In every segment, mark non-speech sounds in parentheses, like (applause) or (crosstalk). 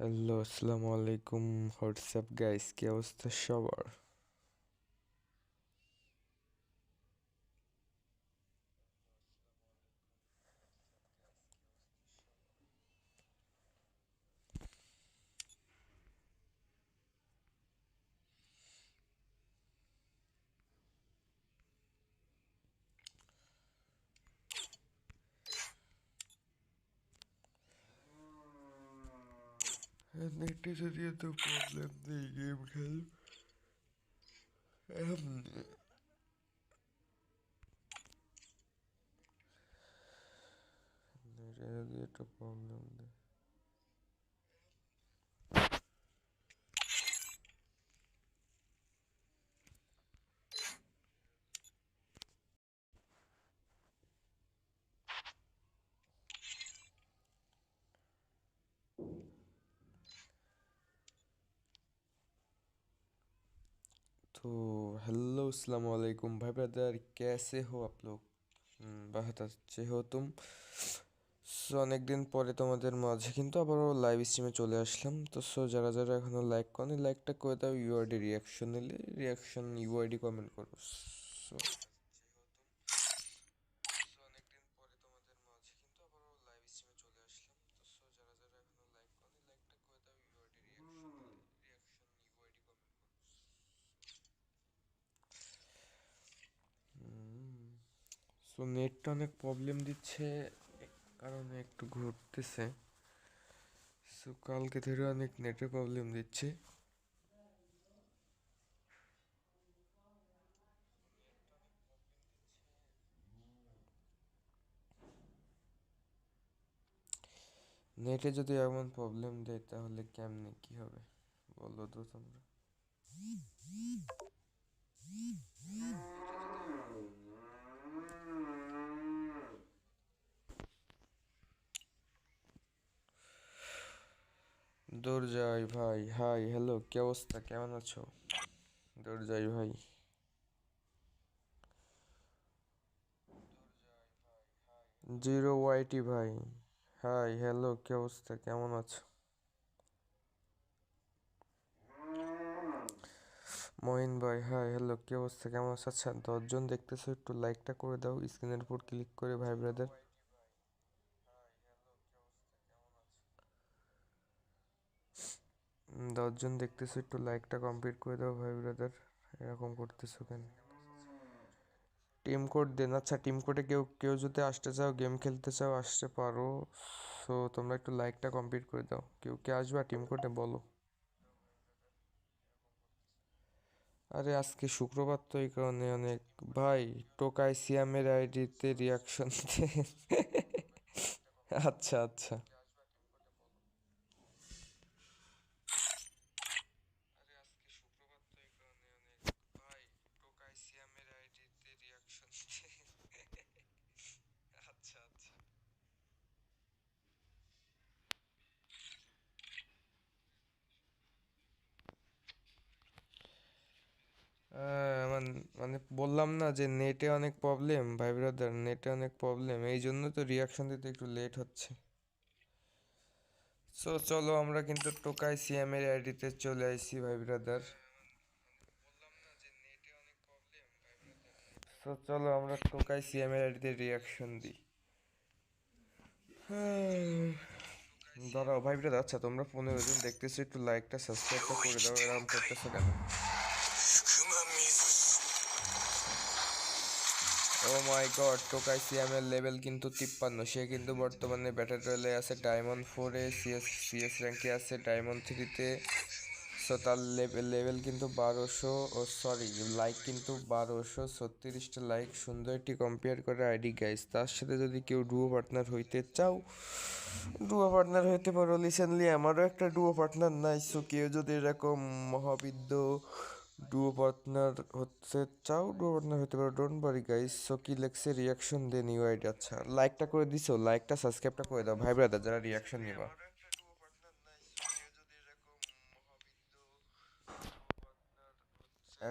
Hello আসসালামু আলাইকুম WhatsApp guys কি অবস্থা সবার নেটে যদি এত প্রবলেম নেই গেম খেল নেটে যদি একটু প্রবলেম দেয় तो हेलो अस्सलाम वालेकुम भाई ब्रदर कैसे हो आप लोग हम्म, बहुत अच्छे हो तुम সো অনেকদিন পরে তোমাদের মাঝে কিন্তু আবারও লাইভ স্ট্রিমে চলে আসলাম তো সো যারা যারা এখনো লাইক করেনি লাইকটা করে দাও ইউআইডি রিয়াকশন নিলে রিয়াকশন ইউআইডি কমেন্ট করো সো সো নেটটা অনেক প্রবলেম দিচ্ছে কারণে একটু ঘুরতেছে। সো কালকে ধরে অনেক নেটের প্রবলেম দিচ্ছে। নেটে যদি এমন প্রবলেম দেয়, তাহলে কেমনে কি হবে? বলো তো তোমরা। দৌড় ভাই, হাই, হ্যালো, কি অবস্থা? কেমন আছো? দৌড় ভাই। জিরো ওয়াইটি ভাই, হাই, হ্যালো, কি অবস্থা? কেমন আছো? মহিন ভাই, হাই, হ্যালো, কি অবস্থা? কেমন আছো? আচ্ছা দশজন দেখতেছো, একটু লাইকটা করে দাও স্ক্রিনের উপর ক্লিক করে ভাই ব্রাদার দশজন দেখতেছো, একটু লাইকটা কমপ্লিট করে দাও ভাই ব্রাদার এরকম করতেছো কেন? টিম কোড দেন। আচ্ছা টিম কোডে কেউ কেউ যদি আসতে চাও গেম খেলতে চাও, আসতে পারো। সো তোমরা একটু লাইকটা কমপ্লিট করে দাও। কেউ কে আসবা? টিম কোডে বলো। আরে, আজকে শুক্রবার তো এই কারণে অনেক। ভাই, টোকাই সিয়ামের আইডিতে রিয়াকশন (laughs) আচ্ছা আচ্ছা আরে আজকে শুক্রবার তো এই কারণে অনেক ভাই টোকাই সিয়ামের আইডিতে রিয়াকশন আচ্ছা আচ্ছা আহ, মান- মানে বললাম না যে নেটে অনেক প্রবলেম ভাই ব্রাদার নেটে অনেক প্রবলেম এই জন্য তো রিয়াকশন দিতে একটু লেট হচ্ছে। সো চলো আমরা কিন্তু টোকাই সিএম এর আইডিতে চলে আইছি, ভাই ব্রাদার সো চলো আমরা টোকাই সিএম এর আইডিতে রিয়াকশন দিই দাঁড়াও, ভাই ব্রাদার আচ্ছা তোমরা পনেরো জন দেখতেছো, একটু লাইকটা সাবস্ক্রাইবটা করে দাও, এরকম করতেছো কেন? ও মাই গড টোকাই সিএমের লেভেল কিন্তু তিপ্পান্ন। সে কিন্তু বর্তমানে ব্যাটার রয়েলে আছে ডায়মন্ড ফোরে সিএস সিএস র্যাঙ্কে আছে ডায়মন্ড থ্রিতে সো তার লেভেল লেভেল কিন্তু বারোশো, ও সরি লাইক কিন্তু বারোশো ছত্রিশটা লাইক সুন্দর একটি কম্পেয়ার করে আইডি গাইস তার সাথে যদি কেউ ডুয়ো পার্টনার হইতে চাও ডুয়ো পার্টনার হইতে পারো। রিসেন্টলি আমারও একটা ডুয়ো পার্টনার নাই সো কেউ যদি এরকম মহাবিদ্য ডুও পার্টনার হচ্ছে, চাও ডুও পার্টনার হতে পারো ডোন্ট বারি গাইস সো কি লেখছে রিয়াকশন দে নিউ আইডি আচ্ছা লাইকটা করে দিছো লাইকটা সাবস্ক্রাইবটা করে দাও, ভাই ব্রাদার যারা রিয়াকশন নিবা।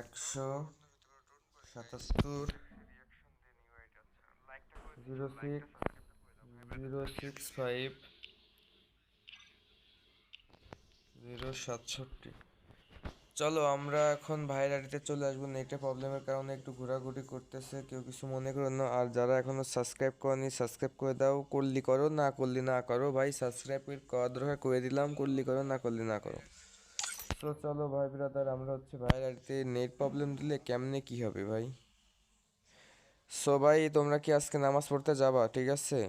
একশো সাতাত্তর zero six zero six five zero সাতষট্টি। চলো আমরা এখন ভাইয়ের চলে আসব। নেটে প্রবলেমের কারণে একটু ঘোরাঘুরি করতেছে, কেউ কিছু মনে করো না। আর যারা এখনও সাবস্ক্রাইব করনি সাবস্ক্রাইব করে দাও। করলি করো, না করলি না করো। ভাই সাবস্ক্রাইব করার দরকার করে দিলাম। করলি করো, না করলি না করো। তো চলো ভাই ব্রাদার আমরা হচ্ছে ভাইয়ের নেট প্রবলেম দিলে কেমনে কি হবে ভাই? সো ভাই, তোমরা কি আজকে নামাজ পড়তে যাবা? ঠিক আছে?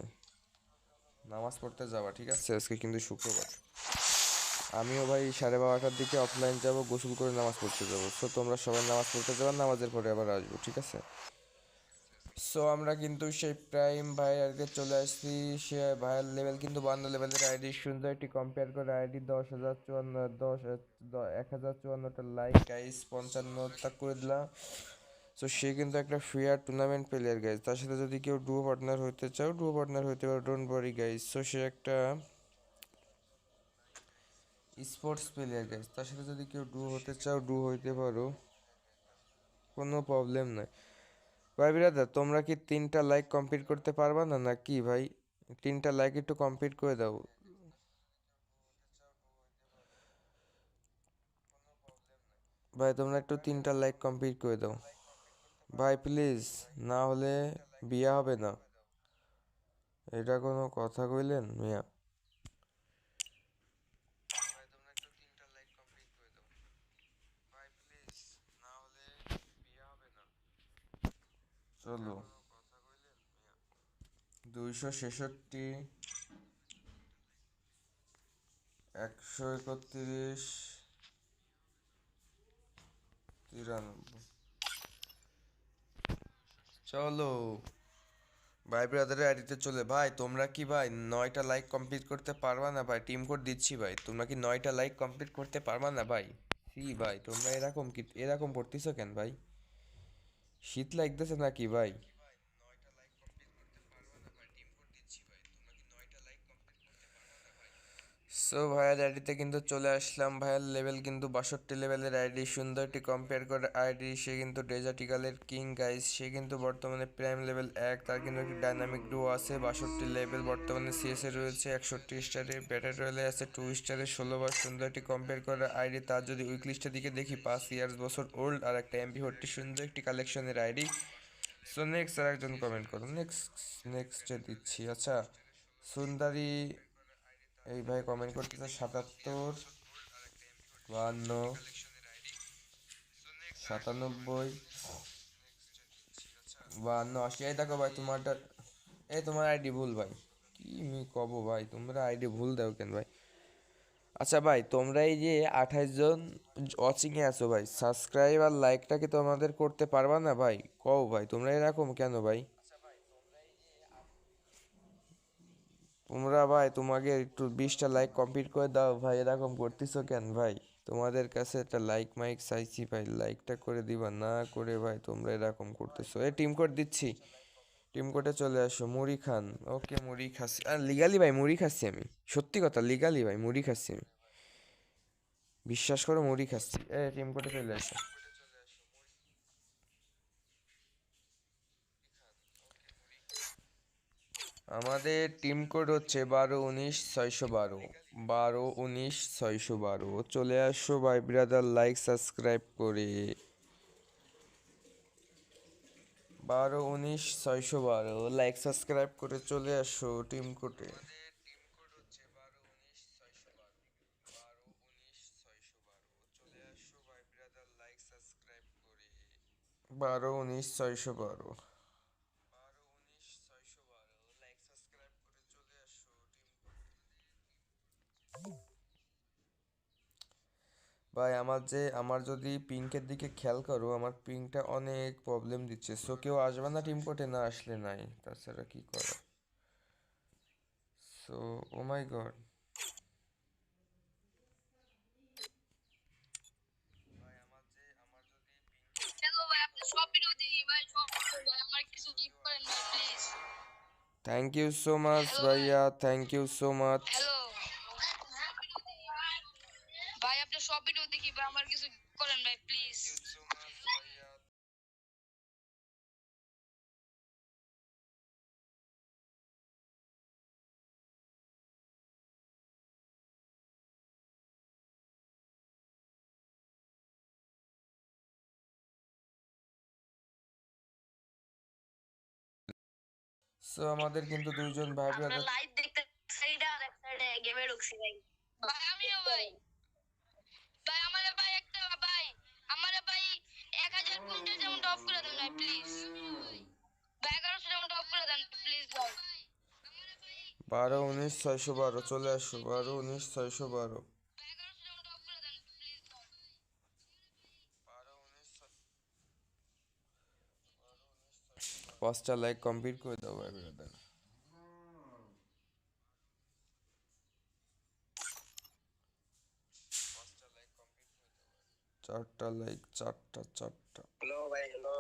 নামাজ পড়তে যাবা, ঠিক আছে? আজকে কিন্তু শুক্রবার। আমিও ভাই সাড়ে বারোটার দিকে অফলাইন যাব, গোসল করে নামাজ পড়তে যাব। সো তোমরা সবাই নামাজ পড়তে যাবে, নামাজের পরে আবার আসব, ঠিক আছে? সো আমরা কিন্তু সেই প্রাইম ভাইয়ের আগে চলে আসছি। সে ভাইয়ের লেভেল কিন্তু বান্ন লেভেলের আইডি সুন্দর একটি কম্পেয়ার করে আইডি দশ হাজার চুয়ান্ন, দশ, এক হাজার চুয়ান্নটা লাইক গাইস পঞ্চান্নটা করে দিলাম। সো সে কিন্তু একটা ফেয়ার টুর্নামেন্ট প্লেয়ার গাইজ তার সাথে যদি কেউ ডুও পার্টনার হতে চাও ডুও পার্টনার হতে পারো ডোন্ট ওয়ারি গাইজ সো সে একটা স্পোর্টস প্লেয়ার গাইজ তার সাথে যদি কেউ ডু হতে চাও ডু হইতে পারো, কোনো প্রবলেম নাই। ভাই বিরাদার তোমরা কি তিনটা লাইক কমপ্লিট করতে পারবা না না কি ভাই? তিনটা লাইক একটু কমপ্লিট করে দাও। ভাই, তোমরা একটু তিনটা লাইক কমপ্লিট করে দাও। ভাই প্লিজ না হলে বিয়া হবে না। এটা কোনো কথা কইলেন, মিয়া? চলো। দুইশো ছেষট্টি, একশো একত্রিশ, তিরানব্বই। চলো, ভাই ব্রাদারের আইডিতে চলে। ভাই, তোমরা কি ভাই নয়টা লাইক কমপ্লিট করতে পারবা না ভাই? টিম কোড দিচ্ছি ভাই। তোমরা কি নয়টা লাইক কমপ্লিট করতে পারবা না ভাই? সি ভাই, তোমরা এরকম কি, এরকম করতেছো কেন ভাই? শীত লাগতেছে নাকি ভাই সো ভাইয়ের আইডিতে কিন্তু চলে আসলাম। ভাইয়ের লেভেল কিন্তু বাষট্টি লেভেলের আইডি। সুন্দরটি কম্পেয়ার করে আইডি। সে কিন্তু ডেজার্টিকালের কিং গাইস সে কিন্তু বর্তমানে প্রাইম লেভেল এক। তার কিন্তু একটি ডাইনামিক ডু আছে। বাষট্টি লেভেল বর্তমানে সিএসএ রয়েছে। একষট্টি স্টারে ব্যাটার রয়েলে আছে। টু স্টারে ষোলো বার সুন্দরটি কম্পেয়ার করে আইডি। তার যদি উইক লিস্টের দিকে দেখি, পাঁচ ইয়ার্স বছর ওল্ড আর একটা এমপি ফোরটি সুন্দর একটি কালেকশনের আইডি। সো নেক্সট আর একজন কমেন্ট করুন নেক্সট নেক্সটে দিচ্ছি। আচ্ছা সুন্দরী এই ভাই কমেন্ট করতেছে সাতাত্তর, বাহান্ন, সাতানব্বই, বাহান্ন, আশি। এই দেখো ভাই, তোমারটা, এই তোমার আইডি ভুল ভাই। কি মি কব ভাই, তোমরা আইডি ভুল দাও কেন ভাই? আচ্ছা ভাই, তোমরা এই যে আঠাইশ জন ওয়াচিংয়ে আছো ভাই সাবস্ক্রাইব আর লাইকটা কি তোমাদের করতে পারবা না ভাই? কও ভাই, তোমরা এরকম কেন ভাই? তোমরা ভাই, তোমাকে একটু বিশটা লাইক কমপ্লিট করে দাও। ভাই, এরকম করতেছো কেন ভাই? তোমাদের কাছে একটা লাইক মাইক চাইছি ভাই লাইকটা করে দিবা, না করে ভাই, তোমরা এরকম করতেছো। এই টিম কোড দিচ্ছি। টিম কোডে চলে আসো, মুড়ি খান। ওকে, মুড়ি খাচ্ছি। আর লিগালি ভাই, মুড়ি খাচ্ছি আমি। সত্যি কথা লিগালি ভাই, মুড়ি খাচ্ছি আমি। বিশ্বাস করো, মুড়ি খাচ্ছি। এ টিম কোডে চলে আসো। আমাদের টিম কোড হচ্ছে বারো উনিশ ছয়শো বারো। বারো উনিশ ছয়শো বারো। চলে আসো ভাই ব্রাদার লাইক সাবস্ক্রাইব করে। বারো উনিশ ছয়শো বারো। লাইক সাবস্ক্রাইব করে চলে আসো টিম কোডে বারো উনিশ ছয়শো বারো। ভাই আমার যে আমার যদি পিঙ্কের দিকে খেয়াল করো আমার পিঙ্কটা অনেক প্রবলেম দিচ্ছে। সো কেউ আসবে না টিম কোর্টে না আসলে নাই। তাছাড়া কি করে so oh my god thank you so much ভাইয়া। Thank you so much so আমাদের কিন্তু দুইজন ভাই আমরা ব্রাদার লাইভ দেখতে সাইডে আর এক গেমে ঢুকছি ভাই। ভাই আমিও ভাই। ভাই আমারে ভাই একটা ভাই। আমারে ভাই এক হাজার পঞ্চাশ যেমন অফ করে দেন ভাই প্লিজ ভাই এগারোশো যেমন অফ করে দেন প্লিজ ভাই। বারো উনিশ ছয়শো বারো চলে আসো। বারো উনিশ ছয়শো বারো ভাই এগারোশো যেমন অফ করে দেন প্লিজ ভাই পাঁচটা লাইক কমপ্লিট করে দাও ভাই ব্রাদার চারটা লাইক চারটা চারটা। হ্যালো ভাই হ্যালো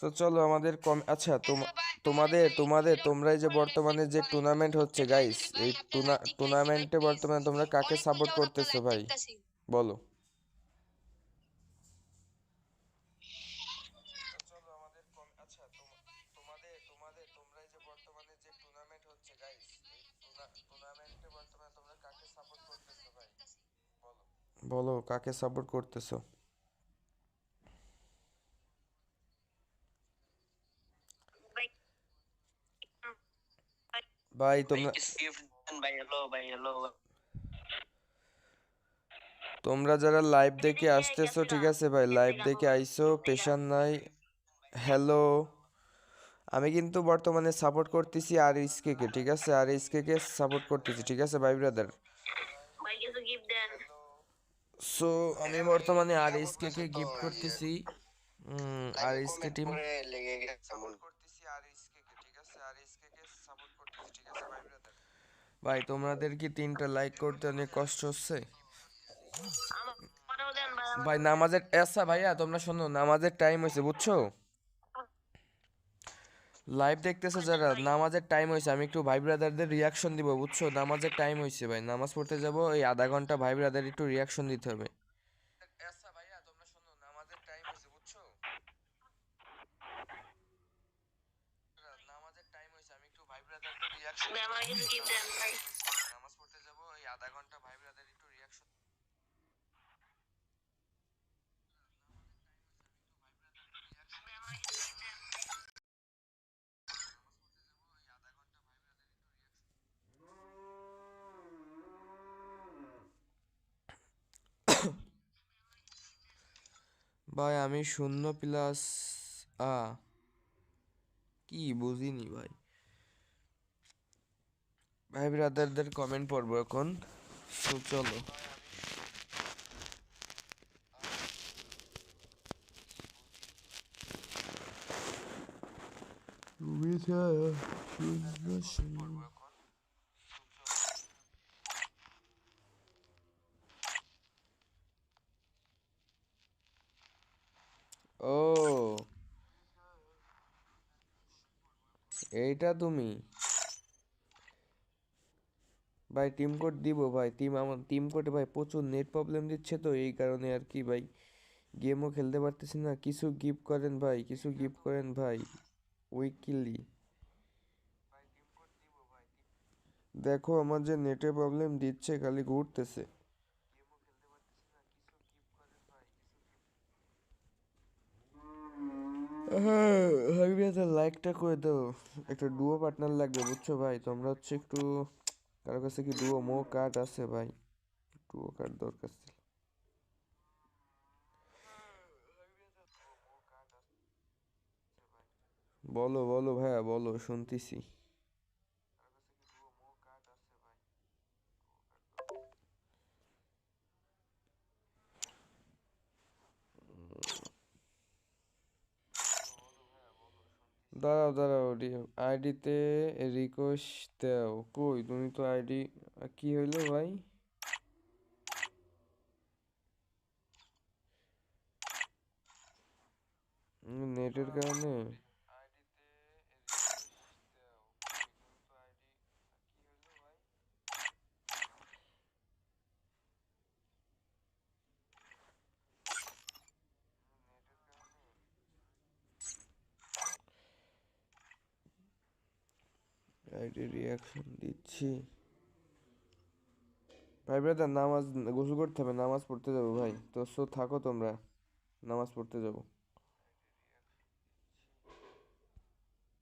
তো চলো আমাদের কম আচ্ছা তোমাদের তোমাদের তোমরা যে বর্তমানে যে টুর্নামেন্ট হচ্ছে গাইস এই টুর্নামেন্টে বর্তমানে তোমরা কাকে সাপোর্ট করতেছো ভাই? বলো। বলো, কাকে সাপোর্ট করতেছো? ভাই তোমরা তোমরা যারা লাইভ দেখে আসতেছো ঠিক আছে ভাই লাইভ দেখে আইসো পেশার নাই। হ্যালো আমি কিন্তু বর্তমানে সাপোর্ট করতেছি আর কে ঠিক আছে? আর কে সাপোর্ট করতেছি ঠিক আছে ভাই ব্রাদার সো আমি বর্তমানে আর কে গিফট করতেছি। আর কে টিম লেগে গেছে মন করতেছি আর কে ঠিক আছে আর কে সাপোর্ট করতেছি ঠিক আছে ভাই ব্রাদার ভাই, তোমাদের কি তিনটা লাইক করতে অনেক কষ্ট হচ্ছে? ভাই, নামাজের আচ্ছা ভাইয়া, তোমরা শোনো, নামাজের টাইম হয়েছে, বুঝছ? লাইভ দেখতেছে যারা, নামাজের টাইম হয়েছে, আমি একটু ভাই ব্রাদারদের রিয়াকশন দিব, বুঝছ? নামাজের টাইম হয়েছে ভাই, নামাজ পড়তে যাব, এই আধা ঘণ্টা ভাই ব্রাদার একটু রিয়াকশন দিতে হবে আচ্ছা ভাইয়া তোমরা শোনো নামাজের টাইম হয়েছে বুঝছ নামাজের টাইম হয়েছে আমি একটু ভাই ভাই আমার দেন ভাই নামাজ পড়তে যাব এই আধা ঘণ্টা ভাই ব্রাদার একটু রিয়াকশন ভাই আমি শূন্য প্লাস আ কি বুঝিনি ভাই। ভাই ব্রাদারদের কমেন্ট পড়ব এখন। তো চলো। ও এইটা তুমি? ভাই টিম কোড দিব ভাই। টিম আমার টিম কোডে ভাই প্রচুর নেট প্রবলেম দিচ্ছে তো, এই কারণে আর কি ভাই। গেমও খেলতে পারতেছি না। কিছু গিফট করেন ভাই, কিছু গিফট করেন ভাই উইকলি দেখো, আমার যে নেটে প্রবলেম দিচ্ছে, খালি ঘুরতেছে। হ্যাঁ লাইকটা করে দাও। একটা ডুয়ো পার্টনার লাগবে, বুঝছ ভাই? তোমরা হচ্ছে একটু কারও কাছে কি ডুও মো কার্ড আছে ভাই? ডুও কার্ড দরকার ছিল। বলো বলো ভাইয়া, বলো, শুনতেছি। দাঁড়াও দাঁড়াও আইডিতে রিকোয়েস্ট দাও। কই তুমি তো আইডি কি হইল ভাই? নেটের কারণে? সাইডে রিয়াকশন দিচ্ছি। ভাই ব্রাদার নামাজ গোসল করতে হবে, নামাজ পড়তে যাব ভাই। তো সো থাকো তোমরা, নামাজ পড়তে যাব।